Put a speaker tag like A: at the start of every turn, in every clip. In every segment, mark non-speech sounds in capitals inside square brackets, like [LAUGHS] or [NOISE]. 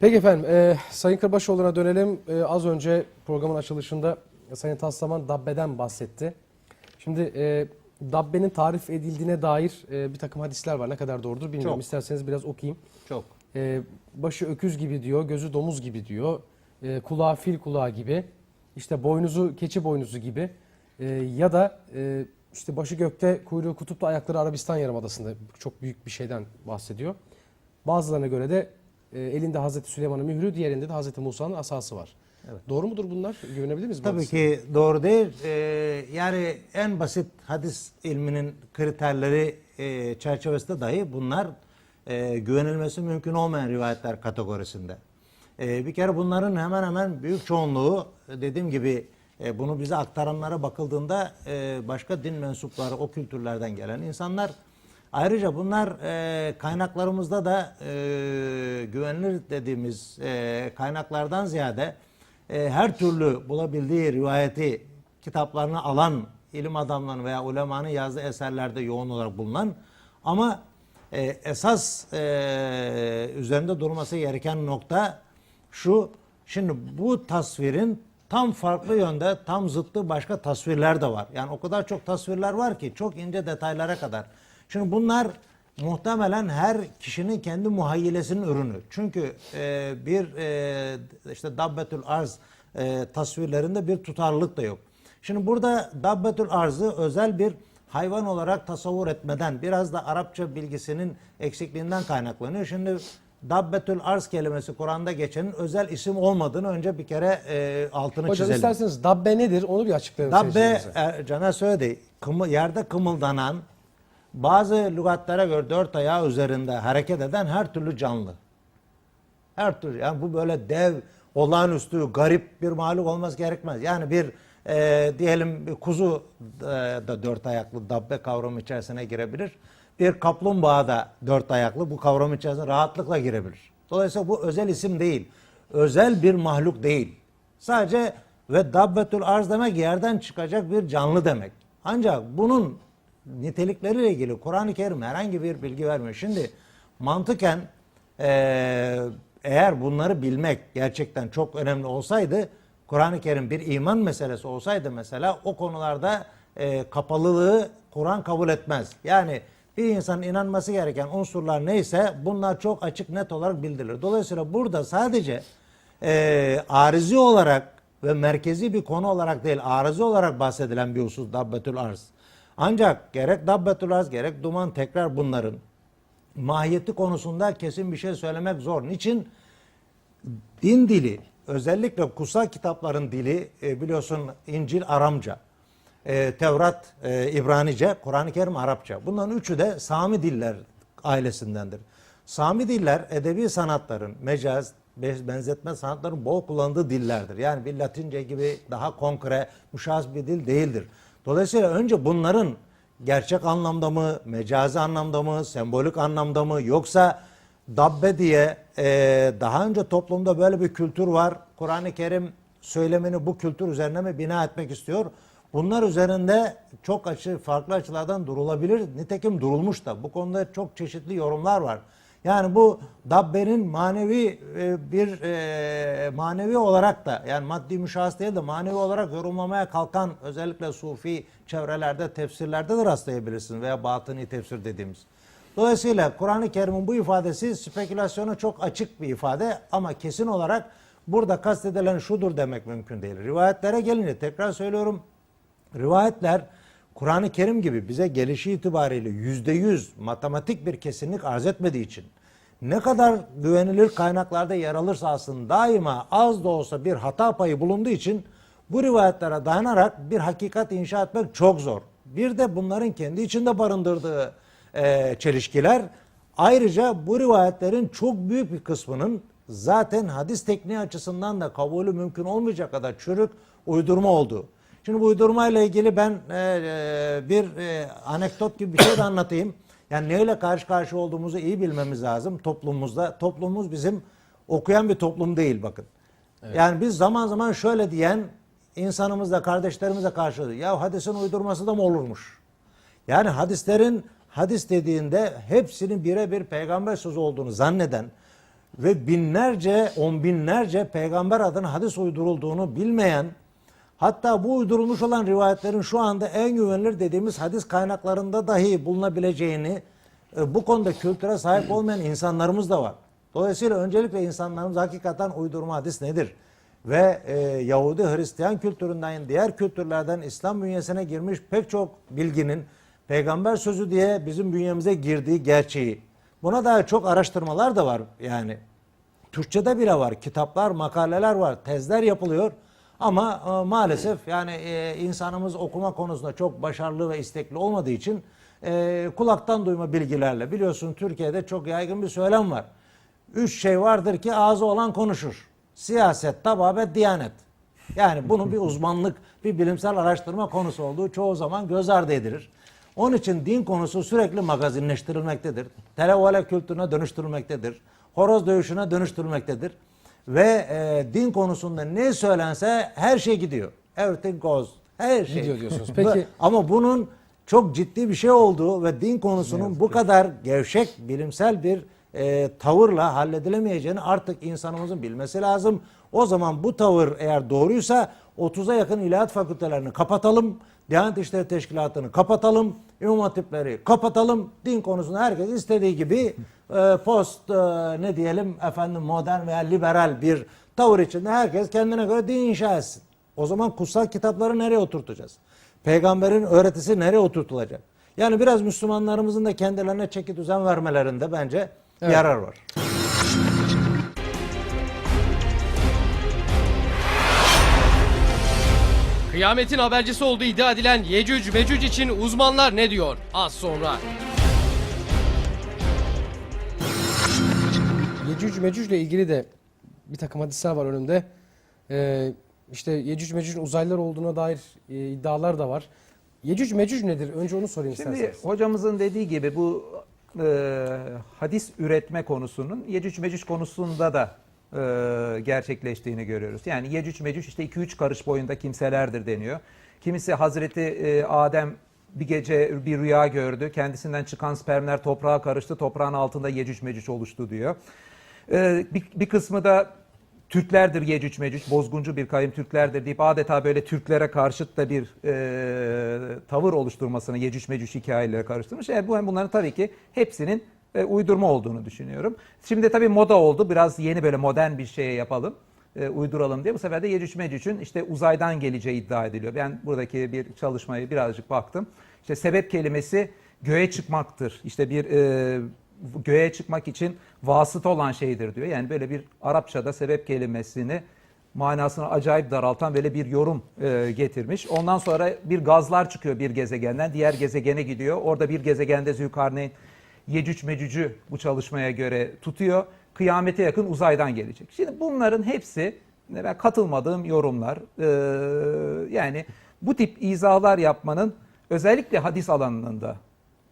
A: Peki efendim, e, Sayın Kırbaşoğlu'na dönelim. E, az önce programın açılışında Sayın Taslaman Dabbe'den bahsetti. Şimdi e, Dabbe'nin tarif edildiğine dair e, bir takım hadisler var. Ne kadar doğrudur bilmiyorum.
B: Çok.
A: İsterseniz biraz okuyayım.
B: Çok.
A: E, başı öküz gibi diyor, gözü domuz gibi diyor, e, kulağı fil kulağı gibi, işte boynuzu keçi boynuzu gibi e, ya da e, işte başı gökte, kuyruğu kutupta, ayakları Arabistan Yarımadası'nda çok büyük bir şeyden bahsediyor. Bazılarına göre de e, elinde Hazreti Süleyman'ın mührü, diğerinde de Hazreti Musa'nın asası var. Doğru mudur bunlar? Güvenebilir miyiz?
B: Tabii ki doğru değil. Ee, yani en basit hadis ilminin kriterleri e, çerçevesinde dahi bunlar e, güvenilmesi mümkün olmayan rivayetler kategorisinde. E, bir kere bunların hemen hemen büyük çoğunluğu dediğim gibi e, bunu bize aktaranlara bakıldığında e, başka din mensupları o kültürlerden gelen insanlar Ayrıca bunlar e, kaynaklarımızda da e, güvenilir dediğimiz e, kaynaklardan ziyade e, her türlü bulabildiği rivayeti kitaplarına alan ilim adamlarının veya ulemanın yazdığı eserlerde yoğun olarak bulunan ama e, esas e, üzerinde durması gereken nokta şu. Şimdi bu tasvirin tam farklı yönde tam zıttı başka tasvirler de var. Yani o kadar çok tasvirler var ki çok ince detaylara kadar. Şimdi bunlar muhtemelen her kişinin kendi muhayyilesinin ürünü. Çünkü e, bir e, işte Dabbetül Arz e, tasvirlerinde bir tutarlılık da yok. Şimdi burada Dabbetül Arz'ı özel bir hayvan olarak tasavvur etmeden biraz da Arapça bilgisinin eksikliğinden kaynaklanıyor. Şimdi Dabbetül Arz kelimesi Kur'an'da geçenin özel isim olmadığını önce bir kere e, altını
A: Hocam
B: çizelim.
A: isterseniz Dabbe nedir? Onu bir açıklayın.
B: Dabbe e, Caner söyledi. Kımı, yerde kımıldanan bazı lügatlara göre dört ayağı üzerinde hareket eden her türlü canlı. Her türlü yani bu böyle dev, olağanüstü, garip bir mahluk olması gerekmez. Yani bir e, diyelim bir kuzu e, da dört ayaklı dabbe kavramı içerisine girebilir. Bir kaplumbağa da dört ayaklı bu kavram içerisine rahatlıkla girebilir. Dolayısıyla bu özel isim değil. Özel bir mahluk değil. Sadece ve dabbetül arz demek yerden çıkacak bir canlı demek. Ancak bunun nitelikleriyle ilgili Kur'an-ı Kerim herhangi bir bilgi vermiyor. Şimdi mantıken eee, eğer bunları bilmek gerçekten çok önemli olsaydı Kur'an-ı Kerim bir iman meselesi olsaydı mesela o konularda eee, kapalılığı Kur'an kabul etmez. Yani bir insanın inanması gereken unsurlar neyse bunlar çok açık net olarak bildirilir. Dolayısıyla burada sadece eee arizi olarak ve merkezi bir konu olarak değil arızi olarak bahsedilen bir husus Dabbetül Arz. Ancak gerek Dabbetül Arz gerek Duman tekrar bunların mahiyeti konusunda kesin bir şey söylemek zor. Niçin? Din dili özellikle kutsal kitapların dili e, biliyorsun İncil Aramca, e, Tevrat e, İbranice, Kur'an-ı Kerim Arapça. Bunların üçü de Sami diller ailesindendir. Sami diller edebi sanatların, mecaz, be- benzetme sanatların bol kullandığı dillerdir. Yani bir Latince gibi daha konkre, müşahhas bir dil değildir. Dolayısıyla önce bunların gerçek anlamda mı, mecazi anlamda mı, sembolik anlamda mı yoksa dabbe diye e, daha önce toplumda böyle bir kültür var. Kur'an-ı Kerim söylemini bu kültür üzerine mi bina etmek istiyor? Bunlar üzerinde çok açı, farklı açılardan durulabilir. Nitekim durulmuş da. Bu konuda çok çeşitli yorumlar var. Yani bu dabbenin manevi e, bir e, manevi olarak da yani maddi değil de manevi olarak yorumlamaya kalkan özellikle sufi çevrelerde tefsirlerde de rastlayabilirsiniz veya batıni tefsir dediğimiz. Dolayısıyla Kur'an-ı Kerim'in bu ifadesi spekülasyona çok açık bir ifade ama kesin olarak burada kastedilen şudur demek mümkün değil. Rivayetlere gelince tekrar söylüyorum rivayetler Kur'an-ı Kerim gibi bize gelişi itibariyle yüzde yüz matematik bir kesinlik arz etmediği için ne kadar güvenilir kaynaklarda yer alırsa aslında daima az da olsa bir hata payı bulunduğu için bu rivayetlere dayanarak bir hakikat inşa etmek çok zor. Bir de bunların kendi içinde barındırdığı e, çelişkiler ayrıca bu rivayetlerin çok büyük bir kısmının zaten hadis tekniği açısından da kabulü mümkün olmayacak kadar çürük uydurma olduğu. Şimdi bu uydurma ile ilgili ben e, e, bir e, anekdot gibi bir şey de anlatayım. Yani neyle karşı karşı olduğumuzu iyi bilmemiz lazım toplumumuzda. Toplumumuz bizim okuyan bir toplum değil bakın. Yani biz zaman zaman şöyle diyen insanımızla kardeşlerimize karşı ya hadisin uydurması da mı olurmuş? Yani hadislerin hadis dediğinde hepsinin birebir peygamber sözü olduğunu zanneden ve binlerce, on binlerce peygamber adına hadis uydurulduğunu bilmeyen, hatta bu uydurulmuş olan rivayetlerin şu anda en güvenilir dediğimiz hadis kaynaklarında dahi bulunabileceğini, e, bu konuda kültüre sahip olmayan insanlarımız da var. Dolayısıyla öncelikle insanlarımız hakikaten uydurma hadis nedir? Ve e, Yahudi Hristiyan kültüründen, diğer kültürlerden İslam bünyesine girmiş pek çok bilginin peygamber sözü diye bizim bünyemize girdiği gerçeği. Buna dair çok araştırmalar da var yani. Türkçe'de bile var. Kitaplar, makaleler var. Tezler yapılıyor. Ama e, maalesef yani e, insanımız okuma konusunda çok başarılı ve istekli olmadığı için e, kulaktan duyma bilgilerle biliyorsun Türkiye'de çok yaygın bir söylem var. Üç şey vardır ki ağzı olan konuşur. Siyaset, tababet, diyanet. Yani bunun bir [LAUGHS] uzmanlık, bir bilimsel araştırma konusu olduğu çoğu zaman göz ardı edilir. Onun için din konusu sürekli magazinleştirilmektedir. Televole kültürüne dönüştürülmektedir. Horoz dövüşüne dönüştürülmektedir. Ve e, din konusunda ne söylense her şey gidiyor. Everything goes. Her şey.
A: Gidiyor diyorsunuz. [LAUGHS] Peki-
B: Ama bunun çok ciddi bir şey olduğu ve din konusunun bu kadar gevşek bilimsel bir e, tavırla halledilemeyeceğini artık insanımızın bilmesi lazım. O zaman bu tavır eğer doğruysa 30'a yakın ilahiyat fakültelerini kapatalım. Diyanet İşleri Teşkilatı'nı kapatalım. İmam Hatipleri kapatalım. Din konusunda herkes istediği gibi post e, ne diyelim efendim modern veya liberal bir tavır içinde herkes kendine göre din inşa etsin. O zaman kutsal kitapları nereye oturtacağız? Peygamberin öğretisi nereye oturtulacak? Yani biraz Müslümanlarımızın da kendilerine çeki düzen vermelerinde bence
A: Evet.
B: yarar var.
C: Kıyametin habercisi olduğu iddia edilen Yecüc Mecüc için uzmanlar ne diyor? Az sonra.
A: Yecüc Mecüc ile ilgili de bir takım hadisler var önümde. Ee, işte Yecüc Mecüc'ün uzaylılar olduğuna dair e, iddialar da var. Yecüc Mecüc nedir? Önce onu sorayım
D: Şimdi
A: isterseniz.
D: hocamızın dediği gibi bu e, hadis üretme konusunun Yecüc Mecüc konusunda da e, gerçekleştiğini görüyoruz. Yani Yecüc Mecüc işte 2-3 karış boyunda kimselerdir deniyor. Kimisi Hazreti e, Adem bir gece bir rüya gördü. Kendisinden çıkan spermler toprağa karıştı. Toprağın altında Yecüc Mecüc oluştu diyor. E, bir, bir kısmı da Türklerdir Yecüc Mecüc, bozguncu bir kavim Türklerdir deyip adeta böyle Türklere karşıt da bir e, tavır oluşturmasını Yecüc Mecüc hikayeleri karıştırmış. Yani bu bunların tabii ki hepsinin e, uydurma olduğunu düşünüyorum. Şimdi tabii moda oldu. Biraz yeni böyle modern bir şey yapalım, e, uyduralım diye. Bu sefer de Yecüc Mecüc'ün işte uzaydan geleceği iddia ediliyor. Ben buradaki bir çalışmayı birazcık baktım. İşte sebep kelimesi göğe çıkmaktır. İşte bir e, göğe çıkmak için vasıta olan şeydir diyor. Yani böyle bir Arapçada sebep kelimesini manasını acayip daraltan böyle bir yorum e, getirmiş. Ondan sonra bir gazlar çıkıyor bir gezegenden diğer gezegene gidiyor. Orada bir gezegende Zülkarneyn Yecüc Mecüc'ü bu çalışmaya göre tutuyor. Kıyamete yakın uzaydan gelecek. Şimdi bunların hepsi ben katılmadığım yorumlar. Ee, yani bu tip izahlar yapmanın özellikle hadis alanında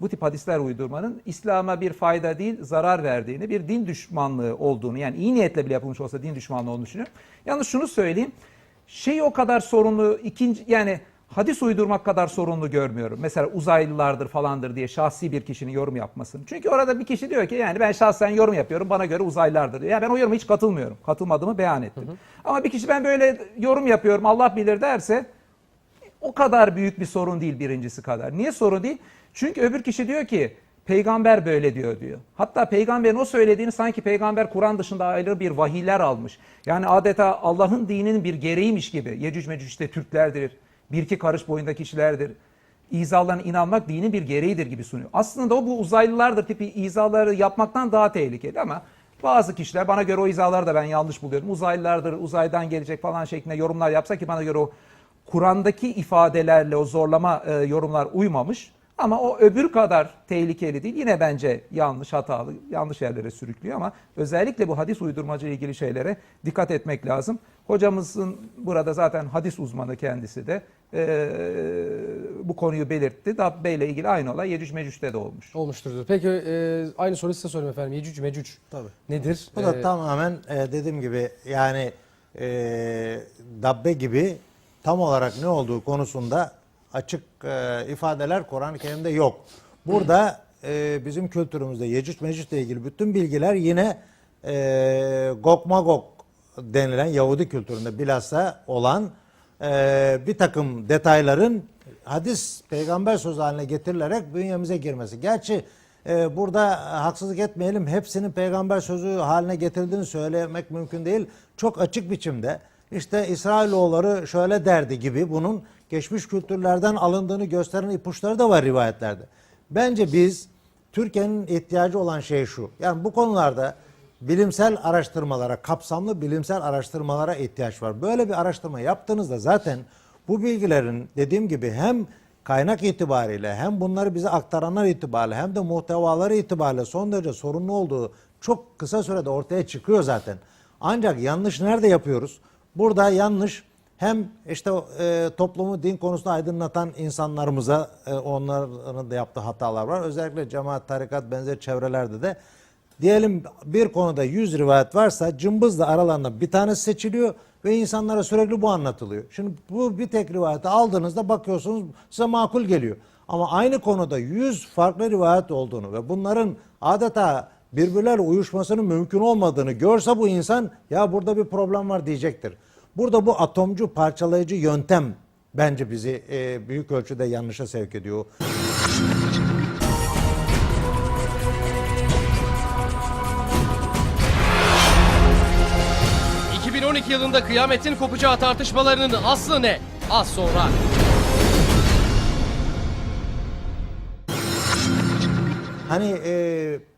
D: bu tip hadisler uydurmanın İslam'a bir fayda değil zarar verdiğini, bir din düşmanlığı olduğunu yani iyi niyetle bile yapılmış olsa din düşmanlığı olduğunu düşünüyorum. Yalnız şunu söyleyeyim. Şeyi o kadar sorunlu ikinci yani hadis uydurmak kadar sorunlu görmüyorum. Mesela uzaylılardır falandır diye şahsi bir kişinin yorum yapmasını. Çünkü orada bir kişi diyor ki yani ben şahsen yorum yapıyorum bana göre uzaylılardır diyor. Yani ben o yoruma hiç katılmıyorum. Katılmadığımı beyan ettim. Ama bir kişi ben böyle yorum yapıyorum Allah bilir derse o kadar büyük bir sorun değil birincisi kadar. Niye sorun değil? Çünkü öbür kişi diyor ki peygamber böyle diyor diyor. Hatta peygamberin o söylediğini sanki peygamber Kur'an dışında ayrı bir vahiyler almış. Yani adeta Allah'ın dininin bir gereğiymiş gibi. Yecüc mecüc işte Türklerdir. Bir iki karış boyundaki kişilerdir. İzalarına inanmak dinin bir gereğidir gibi sunuyor. Aslında o bu uzaylılardır tipi izaları yapmaktan daha tehlikeli ama bazı kişiler bana göre o izaları da ben yanlış buluyorum. Uzaylılardır, uzaydan gelecek falan şeklinde yorumlar yapsa ki bana göre o Kur'an'daki ifadelerle o zorlama e, yorumlar uymamış. Ama o öbür kadar tehlikeli değil. Yine bence yanlış, hatalı, yanlış yerlere sürüklüyor ama özellikle bu hadis uydurmacı ile ilgili şeylere dikkat etmek lazım. Hocamızın burada zaten hadis uzmanı kendisi de e, bu konuyu belirtti. Dabbe ile ilgili aynı olay Yecüc Mecüc'te de olmuş.
A: Olmuştur. Peki e, aynı soruyu size sorayım efendim. Yecüc Mecüc
B: Tabii.
A: nedir?
B: Bu da
A: Ee,
B: tamamen e, dediğim gibi yani e, dabbe gibi tam olarak ne olduğu konusunda açık e, ifadeler Kur'an-ı Kerim'de yok. Burada e, bizim kültürümüzde Yecüc Mecüc ile ilgili bütün bilgiler yine e, Gog Magog denilen Yahudi kültüründe bilhassa olan e, bir takım detayların hadis peygamber sözü haline getirilerek bünyemize girmesi. Gerçi e, burada haksızlık etmeyelim hepsinin peygamber sözü haline getirildiğini söylemek mümkün değil. Çok açık biçimde işte İsrailoğulları şöyle derdi gibi bunun geçmiş kültürlerden alındığını gösteren ipuçları da var rivayetlerde. Bence biz Türkiye'nin ihtiyacı olan şey şu. Yani bu konularda bilimsel araştırmalara, kapsamlı bilimsel araştırmalara ihtiyaç var. Böyle bir araştırma yaptığınızda zaten bu bilgilerin dediğim gibi hem kaynak itibariyle hem bunları bize aktaranlar itibariyle hem de muhtevaları itibariyle son derece sorunlu olduğu çok kısa sürede ortaya çıkıyor zaten. Ancak yanlış nerede yapıyoruz? Burada yanlış hem işte e, toplumu din konusunda aydınlatan insanlarımıza e, onların da yaptığı hatalar var. Özellikle cemaat, tarikat benzer çevrelerde de diyelim bir konuda 100 rivayet varsa cımbızla aralarında bir tanesi seçiliyor ve insanlara sürekli bu anlatılıyor. Şimdi bu bir tek rivayeti aldığınızda bakıyorsunuz size makul geliyor. Ama aynı konuda 100 farklı rivayet olduğunu ve bunların adeta birbirlerle uyuşmasının mümkün olmadığını görse bu insan ya burada bir problem var diyecektir. Burada bu atomcu parçalayıcı yöntem bence bizi e, büyük ölçüde yanlışa sevk ediyor.
C: 2012 yılında kıyametin kopacağı tartışmalarının aslı ne? Az sonra.
B: Hani e,